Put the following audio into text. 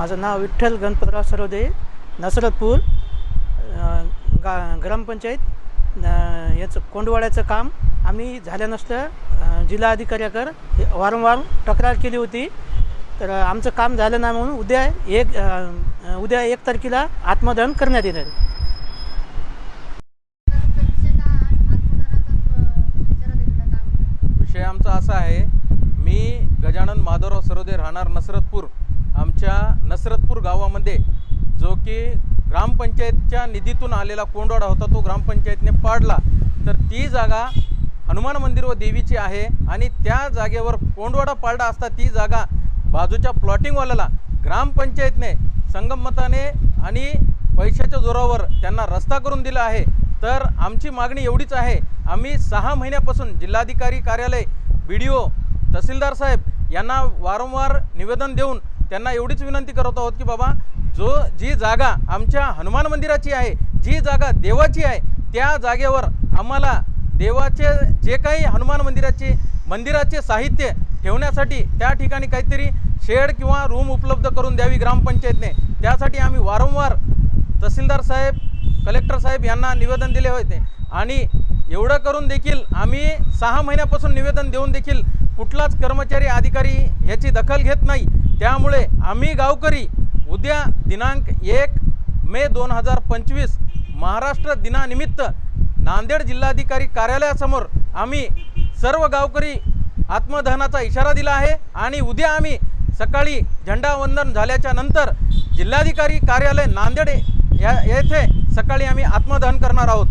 माझं नाव विठ्ठल गणपतराव सरोदे नसरतपूर गा ग्रामपंचायत याचं कोंडवाड्याचं काम. आम्ही झाल्या नसतं अ, वारंवार तक्रार केली होती. तर आमचं काम झालं नाही म्हणून उद्या एक उद्या एक तारखेला आत्मदहन करण्यात येणार आहे. विषय आमचा असा आहे मी गजानन माधवराव सरोदे राहणार नसरतपूर. आमच्या हसरतपूर गावामध्ये जो की ग्रामपंचायतच्या निधीतून आलेला कोंडवाडा होता तो ग्रामपंचायतने पाडला. तर ती जागा हनुमान मंदिर व देवीची आहे आणि त्या जागेवर कोंडवाडा पाडला असता ती जागा बाजूच्या प्लॉटिंगवाल्याला ग्रामपंचायतने संगमताने आणि पैशाच्या जोरावर त्यांना रस्ता करून दिला आहे. तर आमची मागणी एवढीच आहे आम्ही सहा महिन्यापासून जिल्हाधिकारी कार्यालय बी डी ओ तहसीलदार साहेब यांना वारंवार निवेदन देऊन त्यांना एवढीच विनंती करत आहोत की बाबा जो जी जागा आमच्या हनुमान मंदिराची आहे जी जागा देवाची आहे त्या जागेवर आम्हाला देवाचे जे काही हनुमान मंदिराचे मंदिराचे साहित्य ठेवण्यासाठी त्या ठिकाणी काहीतरी शेड किंवा रूम उपलब्ध करून द्यावी ग्रामपंचायतने. त्यासाठी आम्ही वारंवार तहसीलदार साहेब कलेक्टर साहेब यांना निवेदन दिले होते. आणि एवढं करून देखील आम्ही सहा महिन्यापासून निवेदन देऊन देखील कुठलाच कर्मचारी अधिकारी ह्याची दखल घेत नाही. त्यामुळे आम्ही गावकरी उद्या दिनांक एक मे दोन हजार पंचवीस महाराष्ट्र दिनानिमित्त नांदेड जिल्हाधिकारी कार्यालयासमोर आम्ही सर्व गावकरी आत्मदहनाचा इशारा दिला आहे आणि उद्या आम्ही सकाळी झेंडावंदन झाल्याच्यानंतर जिल्हाधिकारी कार्यालय नांदेड या येथे सकाळी आम्ही आत्मदहन करणार आहोत.